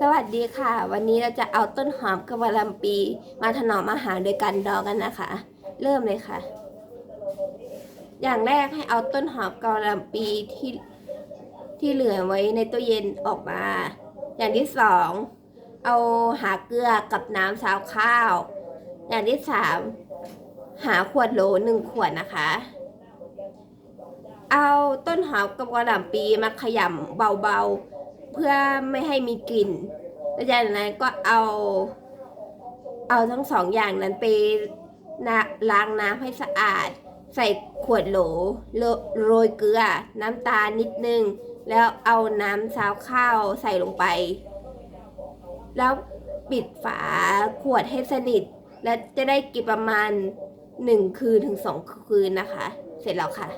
สวัสดีค่ะ วันนี้เราจะเอาต้นหอมกับวะหลปี มาถนอมอาหารโดยการดองกันนะคะ เริ่มเลยค่ะ อย่างแรกให้เอาต้นหอมกับวะหลปีที่ที่เหลือไว้ในตู้เย็นออกมา อย่างที่สองเอาหาเกลือกับน้ำซาวข้าว อย่างที่สามหาขวดโหลหนึ่งขวดนะคะ เอาต้นหอมกับกระหล่ำปีมาขยำเบาๆ พื่อไม่ให้มีกลิ่นแล้วจากนั้นก็เอา เอาทั้งสองอย่างนั้นไปนะล้างน้ำให้สะอาด ใส่ขวดโหลโรยเกลือ น้ำตาลนิดนึง แล้วเอาน้ำซาวข้าวใส่ลงไป แล้วปิดฝาขวดให้สนิท และจะได้กินประมาณหนึ่งคืนถึงสองคืนนะคะ เสร็จแล้วค่ะ